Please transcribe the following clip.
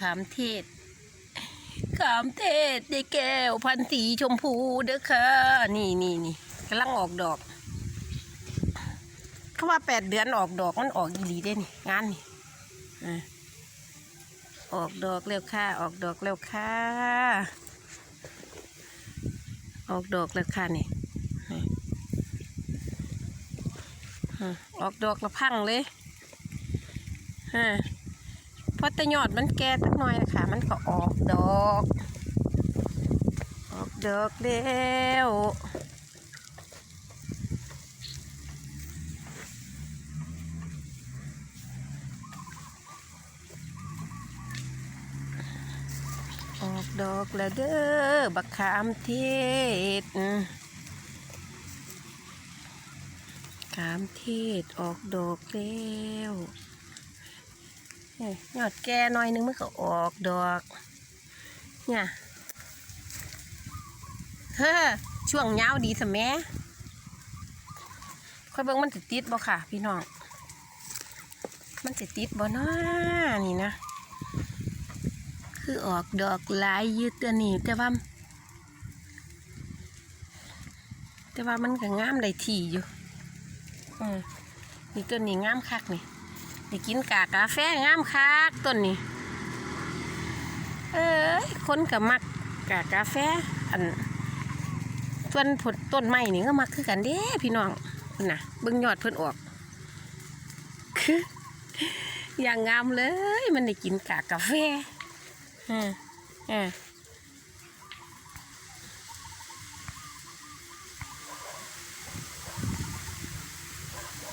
ขามเทศ ขามเทศได้แก้วพันสีชมพูเด้อค่ะ นี่นี่นี่กำลังออกดอก เขาว่าแปดเดือนออกดอกมันออกอีหลีได้นี่งานนี่ออกดอกเร็วค่ะ ออกดอกเร็วค่ะ ออกดอกแล้วค่ะนี่ออกดอกและพังเลยฮะ พราะแต่ยอดมันแก่ตักหน่อยนะคะมันก็ออกดอก ออกดอกแล้วออกดอกแล้วเด้อบักขามเทศขามเทศออกดอกแล้ว นี่ยอดแก่หน่อยนึงมันก็ออกดอก เนี่ยเฮ้อช่วงยาวดีสะแม่ค่อยเบิ่งมันจะติดบ่ค่ะ พี่น้อง มันจะติดบ่เนานี่นะ คือออกดอกหลายยืดตัวนี้แต่ว่า แต่ว่ามันก็งามได้ทีอยู่ อืมนี่ต้นนี้งามคักนี่ ได้กินกากาแฟงามคักต้นนี้ เอ้ยคนกับมักกากาแฟอันต้นผลต้นไม้นี่ก็มักคือกันเด้พี่น้องนะเบิ่งยอดเพิ่นออก คืออย่างงามเลย มันได้กินกากาแฟอ่าอ่า